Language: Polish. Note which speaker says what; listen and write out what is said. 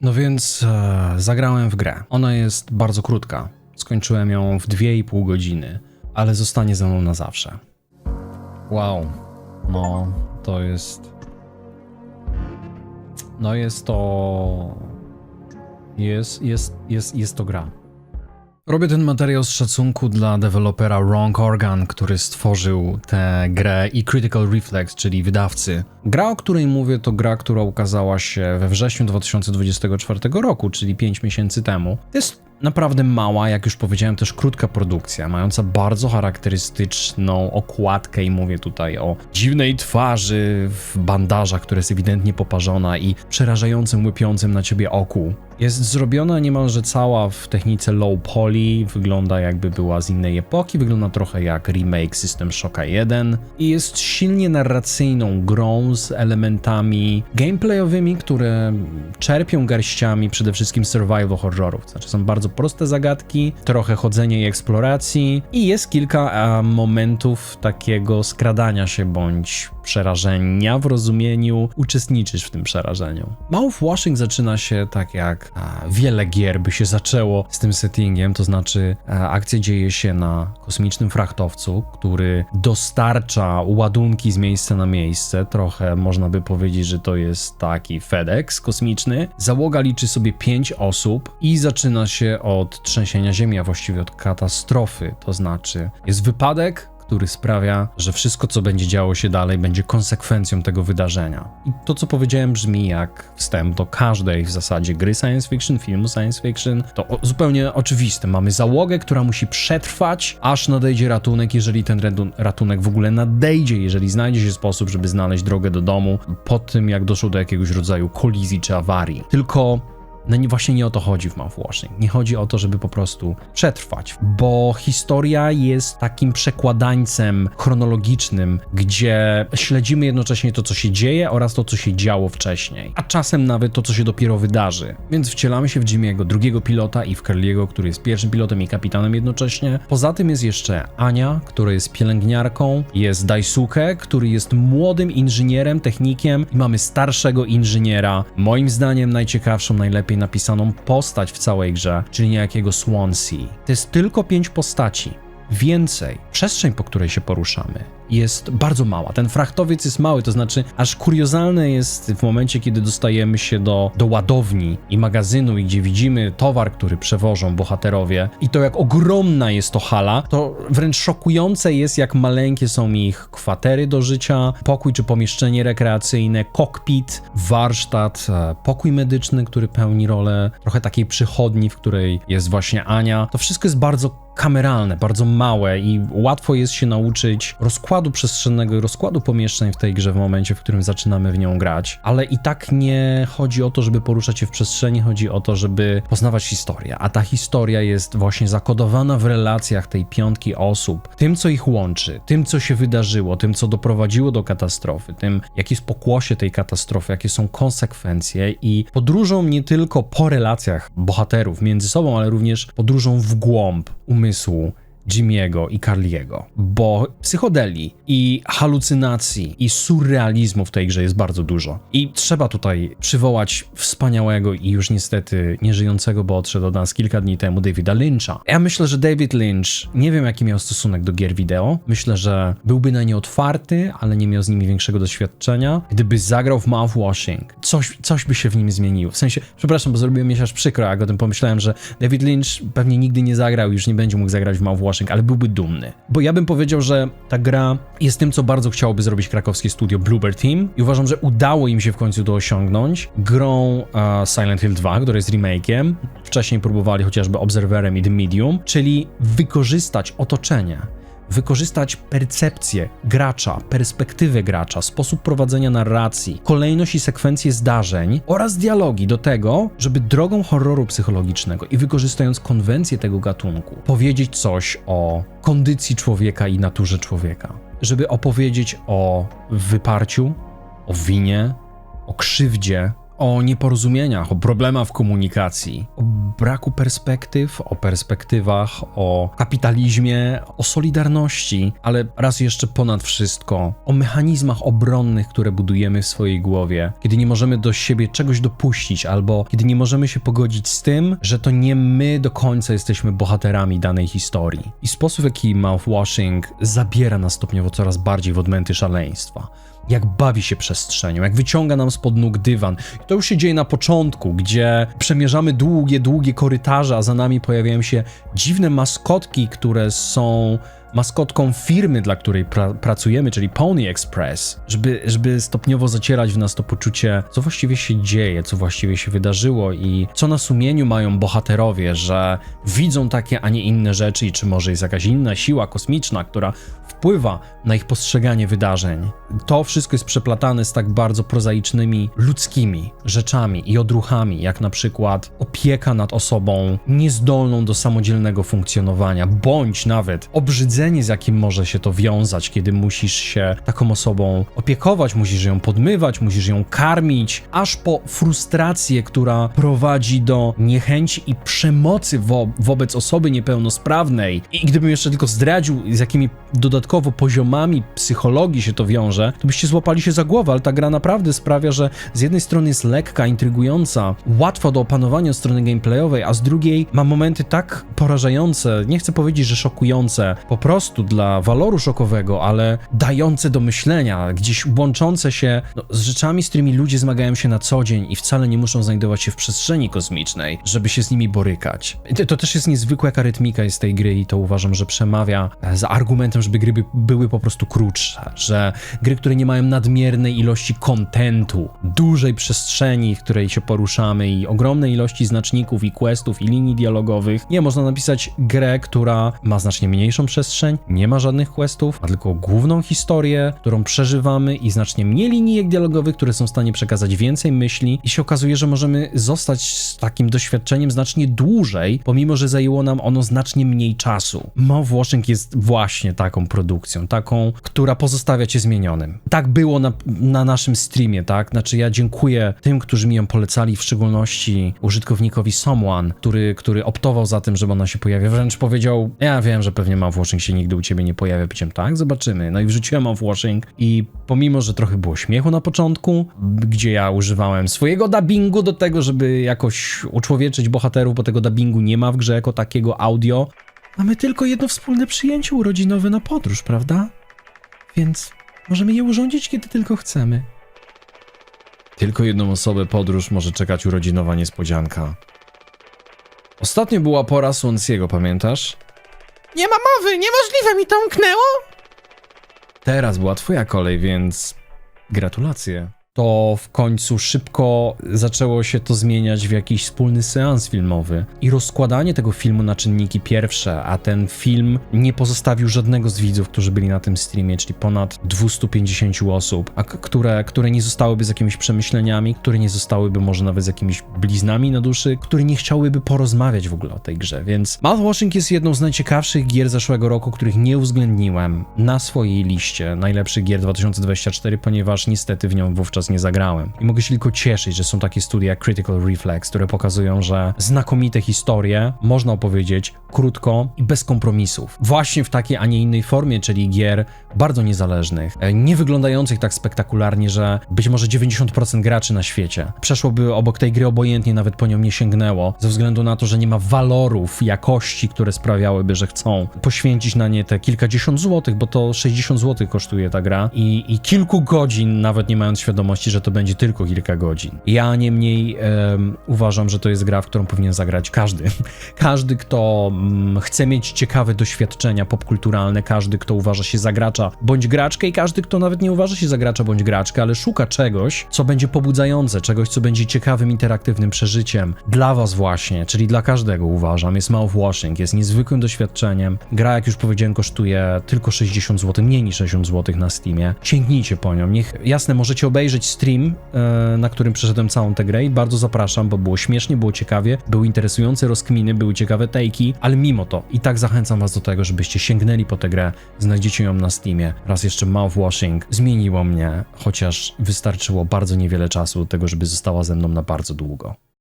Speaker 1: No więc e, zagrałem w grę. Ona jest bardzo krótka. Skończyłem ją w 2,5 godziny, ale zostanie ze mną na zawsze. Wow. No, to jest. No jest to. Jest, jest, jest, jest to gra. Robię ten materiał z szacunku dla dewelopera Wrong Organ, który stworzył tę grę i Critical Reflex, czyli wydawcy. Gra, o której mówię, to gra, która ukazała się we wrześniu 2024 roku, czyli 5 miesięcy temu. Jest naprawdę mała, jak już powiedziałem, też krótka produkcja, mająca bardzo charakterystyczną okładkę i mówię tutaj o dziwnej twarzy w bandażach, która jest ewidentnie poparzona i przerażającym, łypiącym na ciebie oku. Jest zrobiona niemalże cała w technice low poly, wygląda jakby była z innej epoki, wygląda trochę jak remake System Shocka 1 i jest silnie narracyjną grą z elementami gameplayowymi, które czerpią garściami przede wszystkim survival horrorów. Znaczy są bardzo proste zagadki, trochę chodzenia i eksploracji i jest kilka momentów takiego skradania się bądź przerażenia w rozumieniu uczestniczysz w tym przerażeniu. Mouthwashing zaczyna się tak jak a, wiele gier by się zaczęło z tym settingiem, to znaczy a, akcja dzieje się na kosmicznym frachtowcu, który dostarcza ładunki z miejsca na miejsce, trochę można by powiedzieć, że to jest taki FedEx kosmiczny. Załoga liczy sobie 5 osób i zaczyna się od trzęsienia ziemi, a właściwie od katastrofy, to znaczy jest wypadek, który sprawia, że wszystko, co będzie działo się dalej, będzie konsekwencją tego wydarzenia. I to, co powiedziałem, brzmi jak wstęp do każdej w zasadzie gry science fiction, filmu science fiction. To o, zupełnie oczywiste. Mamy załogę, która musi przetrwać, aż nadejdzie ratunek, jeżeli ten ratu- ratunek w ogóle nadejdzie, jeżeli znajdzie się sposób, żeby znaleźć drogę do domu po tym, jak doszło do jakiegoś rodzaju kolizji czy awarii. Tylko no nie, właśnie nie o to chodzi w mouthwashing. Nie chodzi o to, żeby po prostu przetrwać, bo historia jest takim przekładańcem chronologicznym, gdzie śledzimy jednocześnie to, co się dzieje oraz to, co się działo wcześniej, a czasem nawet to, co się dopiero wydarzy. Więc wcielamy się w Jimmy'ego, drugiego pilota i w Curly'ego, który jest pierwszym pilotem i kapitanem jednocześnie. Poza tym jest jeszcze Ania, która jest pielęgniarką, jest Daisuke, który jest młodym inżynierem, technikiem i mamy starszego inżyniera, moim zdaniem najciekawszą, najlepiej napisaną postać w całej grze, czyli niejakiego Swansea. To jest tylko pięć postaci. Więcej, przestrzeń, po której się poruszamy, jest bardzo mała. Ten frachtowiec jest mały, to znaczy aż kuriozalne jest w momencie, kiedy dostajemy się do, do ładowni i magazynu, i gdzie widzimy towar, który przewożą bohaterowie i to jak ogromna jest to hala, to wręcz szokujące jest, jak maleńkie są ich kwatery do życia, pokój czy pomieszczenie rekreacyjne, kokpit, warsztat, e, pokój medyczny, który pełni rolę trochę takiej przychodni, w której jest właśnie Ania. To wszystko jest bardzo kameralne, bardzo małe i łatwo jest się nauczyć rozkładu przestrzennego i rozkładu pomieszczeń w tej grze w momencie, w którym zaczynamy w nią grać. Ale i tak nie chodzi o to, żeby poruszać się w przestrzeni, chodzi o to, żeby poznawać historię. A ta historia jest właśnie zakodowana w relacjach tej piątki osób, tym, co ich łączy, tym, co się wydarzyło, tym, co doprowadziło do katastrofy, tym, jakie jest pokłosie tej katastrofy, jakie są konsekwencje i podróżą nie tylko po relacjach bohaterów między sobą, ale również podróżą w głąb umysłu isso Sul. Jimmy'ego i Carliego, bo psychodeli i halucynacji i surrealizmu w tej grze jest bardzo dużo. I trzeba tutaj przywołać wspaniałego i już niestety nieżyjącego, bo odszedł od nas kilka dni temu Davida Lyncha. Ja myślę, że David Lynch nie wiem jaki miał stosunek do gier wideo. Myślę, że byłby na nie otwarty, ale nie miał z nimi większego doświadczenia. Gdyby zagrał w mouthwashing, coś, coś by się w nim zmieniło. W sensie, przepraszam, bo zrobiłem mi się aż przykro, jak o tym pomyślałem, że David Lynch pewnie nigdy nie zagrał, już nie będzie mógł zagrać w mouthwashing, ale byłby dumny. Bo ja bym powiedział, że ta gra jest tym, co bardzo chciałoby zrobić krakowskie studio Bluebird Team i uważam, że udało im się w końcu to osiągnąć grą e, Silent Hill 2, który jest remake'iem. Wcześniej próbowali chociażby Observerem i The Medium, czyli wykorzystać otoczenie wykorzystać percepcję gracza, perspektywę gracza, sposób prowadzenia narracji, kolejność i sekwencję zdarzeń oraz dialogi do tego, żeby drogą horroru psychologicznego i wykorzystując konwencję tego gatunku, powiedzieć coś o kondycji człowieka i naturze człowieka. Żeby opowiedzieć o wyparciu, o winie, o krzywdzie, o nieporozumieniach, o problemach w komunikacji, o braku perspektyw, o perspektywach, o kapitalizmie, o solidarności, ale raz jeszcze ponad wszystko o mechanizmach obronnych, które budujemy w swojej głowie, kiedy nie możemy do siebie czegoś dopuścić, albo kiedy nie możemy się pogodzić z tym, że to nie my do końca jesteśmy bohaterami danej historii. I sposób, w jaki mouthwashing zabiera nas stopniowo coraz bardziej w odmęty szaleństwa jak bawi się przestrzenią, jak wyciąga nam spod nóg dywan. I to już się dzieje na początku, gdzie przemierzamy długie, długie korytarze, a za nami pojawiają się dziwne maskotki, które są maskotką firmy, dla której pra pracujemy, czyli Pony Express, żeby, żeby stopniowo zacierać w nas to poczucie, co właściwie się dzieje, co właściwie się wydarzyło i co na sumieniu mają bohaterowie, że widzą takie, a nie inne rzeczy i czy może jest jakaś inna siła kosmiczna, która wpływa na ich postrzeganie wydarzeń. To wszystko jest przeplatane z tak bardzo prozaicznymi, ludzkimi rzeczami i odruchami, jak na przykład opieka nad osobą niezdolną do samodzielnego funkcjonowania, bądź nawet obrzydzenie, z jakim może się to wiązać, kiedy musisz się taką osobą opiekować, musisz ją podmywać, musisz ją karmić, aż po frustrację, która prowadzi do niechęci i przemocy wo wobec osoby niepełnosprawnej. I gdybym jeszcze tylko zdradził, z jakimi dodatkowo poziomami psychologii się to wiąże, to byście złapali się za głowę, ale ta gra naprawdę sprawia, że z jednej strony jest lekka, intrygująca, łatwa do opanowania od strony gameplayowej, a z drugiej ma momenty tak porażające, nie chcę powiedzieć, że szokujące, po prostu dla waloru szokowego, ale dające do myślenia, gdzieś łączące się no, z rzeczami, z którymi ludzie zmagają się na co dzień i wcale nie muszą znajdować się w przestrzeni kosmicznej, żeby się z nimi borykać. To, też jest niezwykła jaka rytmika jest tej gry i to uważam, że przemawia za argumentem, żeby gry by, były po prostu krótsze, że gry, które nie mają nadmiernej ilości kontentu, dużej przestrzeni, w której się poruszamy i ogromnej ilości znaczników i questów i linii dialogowych, nie można napisać grę, która ma znacznie mniejszą przestrzeń, nie ma żadnych questów, ma tylko główną historię, którą przeżywamy i znacznie mniej linijek dialogowych, które są w stanie przekazać więcej myśli i się okazuje, że możemy zostać z takim doświadczeniem znacznie dłużej, pomimo, że zajęło nam ono znacznie mniej czasu. Mouthwashing jest właśnie taką produkcją, taką, która pozostawia cię zmienionym. Tak było na, na naszym streamie, tak? Znaczy ja dziękuję tym, którzy mi ją polecali, w szczególności użytkownikowi Someone, który, który optował za tym, żeby ona się pojawia. Wręcz powiedział, ja wiem, że pewnie mouthwashing się nigdy u ciebie nie pojawia. Powiedziałem, tak, zobaczymy. No i wrzuciłem mouthwashing i pomimo, że trochę było śmiechu na początku, gdzie ja używałem swojego dubbingu do tego, żeby jakoś uczłowieczyć bohaterów, bo tego dubbingu nie ma w grze jako takiego audio, Mamy tylko jedno wspólne przyjęcie urodzinowe na podróż, prawda? Więc możemy je urządzić, kiedy tylko chcemy. Tylko jedną osobę podróż może czekać urodzinowa niespodzianka. Ostatnio była pora Swansego, pamiętasz?
Speaker 2: Nie ma mowy, niemożliwe mi to umknęło!
Speaker 1: Teraz była twoja kolej, więc gratulacje. To w końcu szybko zaczęło się to zmieniać w jakiś wspólny seans filmowy. I rozkładanie tego filmu na czynniki pierwsze, a ten film nie pozostawił żadnego z widzów, którzy byli na tym streamie, czyli ponad 250 osób, a które, które nie zostałyby z jakimiś przemyśleniami, które nie zostałyby może nawet z jakimiś bliznami na duszy, które nie chciałyby porozmawiać w ogóle o tej grze, więc Mouthwashing jest jedną z najciekawszych gier zeszłego roku, których nie uwzględniłem na swojej liście. Najlepszych gier 2024, ponieważ niestety w nią wówczas nie zagrałem. I mogę się tylko cieszyć, że są takie studia Critical Reflex, które pokazują, że znakomite historie można opowiedzieć krótko i bez kompromisów. Właśnie w takiej, a nie innej formie, czyli gier bardzo niezależnych, e, nie wyglądających tak spektakularnie, że być może 90% graczy na świecie przeszłoby obok tej gry obojętnie, nawet po nią nie sięgnęło, ze względu na to, że nie ma walorów, jakości, które sprawiałyby, że chcą poświęcić na nie te kilkadziesiąt złotych, bo to 60 złotych kosztuje ta gra i, i kilku godzin, nawet nie mając świadomości, że to będzie tylko kilka godzin. Ja niemniej em, uważam, że to jest gra, w którą powinien zagrać każdy. każdy, kto mm, chce mieć ciekawe doświadczenia popkulturalne, każdy, kto uważa się za gracza bądź graczkę i każdy, kto nawet nie uważa się za gracza bądź graczkę, ale szuka czegoś, co będzie pobudzające, czegoś, co będzie ciekawym, interaktywnym przeżyciem dla was właśnie, czyli dla każdego uważam. Jest mouthwashing, jest niezwykłym doświadczeniem. Gra, jak już powiedziałem, kosztuje tylko 60 zł, mniej niż 60 zł na Steamie. Sięgnijcie po nią. Niech, jasne, możecie obejrzeć zobaczyć stream, e, na którym przeszedłem całą tę grę i bardzo zapraszam, bo było śmiesznie, było ciekawie, były interesujące rozkminy, były ciekawe takey, ale mimo to i tak zachęcam was do tego, żebyście sięgnęli po tę grę, znajdziecie ją na Steamie. Raz jeszcze Mouthwashing zmieniło mnie, chociaż wystarczyło bardzo niewiele czasu do tego, żeby została ze mną na bardzo długo.